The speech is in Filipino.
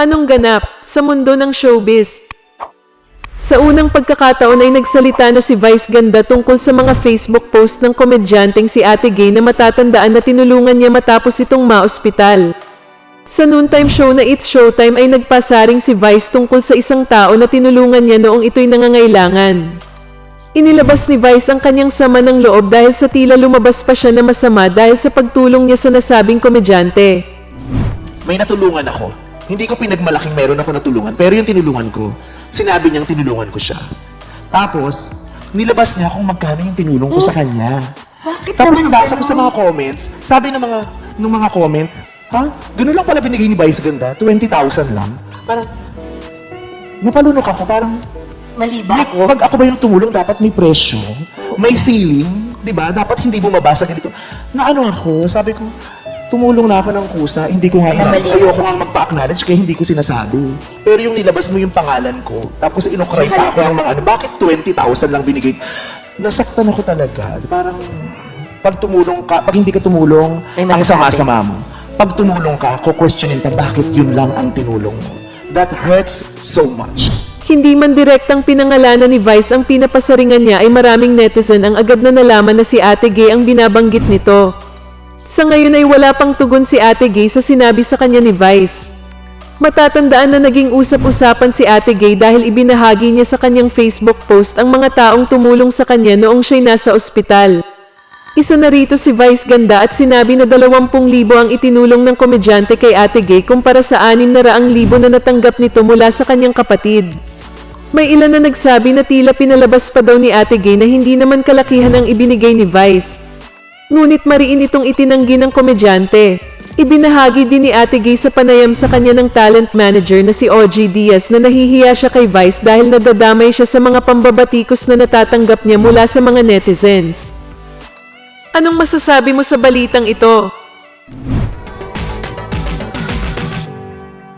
Anong ganap sa mundo ng showbiz? Sa unang pagkakataon ay nagsalita na si Vice Ganda tungkol sa mga Facebook post ng komedyanteng si Ate Gay na matatandaan na tinulungan niya matapos itong maospital. Sa noontime show na It's Showtime ay nagpasaring si Vice tungkol sa isang tao na tinulungan niya noong ito'y nangangailangan. Inilabas ni Vice ang kanyang sama ng loob dahil sa tila lumabas pa siya na masama dahil sa pagtulong niya sa nasabing komedyante. may natulungan ako. Hindi ko pinagmalaking meron ako natulungan, pero yung tinulungan ko, sinabi niyang tinulungan ko siya. Tapos, nilabas niya kung magkano yung tinulong ko sa kanya. Bakit Tapos naman nabasa ko sa mga comments, sabi ng mga ng mga comments, ha? Ganun lang pala binigay ni Vice Ganda, 20,000 lang. Parang, napalunok ako, parang, Mali ba ako? pag ako ba yung tumulong, dapat may presyo, may ceiling, di ba? Dapat hindi bumaba sa ganito. Na ano ako, sabi ko, tumulong na ako ng kusa, hindi ko nga, Ay, mali. ayoko nga magpa-acknowledge kaya hindi ko sinasabi. Pero yung nilabas mo yung pangalan ko, tapos inukray pa ako ng mga ano, bakit 20,000 lang binigay? Nasaktan ako talaga. Parang, pag tumulong ka, pag hindi ka tumulong, ang sama-sama mo. Pag tumulong ka, kukwestiyonin ka, bakit yun lang ang tinulong mo? That hurts so much. Hindi man direktang pinangalanan ni Vice ang pinapasaringan niya ay maraming netizen ang agad na nalaman na si Ate Gay ang binabanggit nito. Sa ngayon ay wala pang tugon si Ate Gay sa sinabi sa kanya ni Vice. Matatandaan na naging usap-usapan si Ate Gay dahil ibinahagi niya sa kanyang Facebook post ang mga taong tumulong sa kanya noong siya'y nasa ospital. Isa na rito si Vice Ganda at sinabi na 20,000 ang itinulong ng komedyante kay Ate Gay kumpara sa 600,000 na natanggap nito mula sa kanyang kapatid. May ilan na nagsabi na tila pinalabas pa daw ni Ate Gay na hindi naman kalakihan ang ibinigay ni Vice. Ngunit mariin itong itinanggi ng komedyante. Ibinahagi din ni Ate Gay sa panayam sa kanya ng talent manager na si OG Diaz na nahihiya siya kay Vice dahil nadadamay siya sa mga pambabatikos na natatanggap niya mula sa mga netizens. Anong masasabi mo sa balitang ito?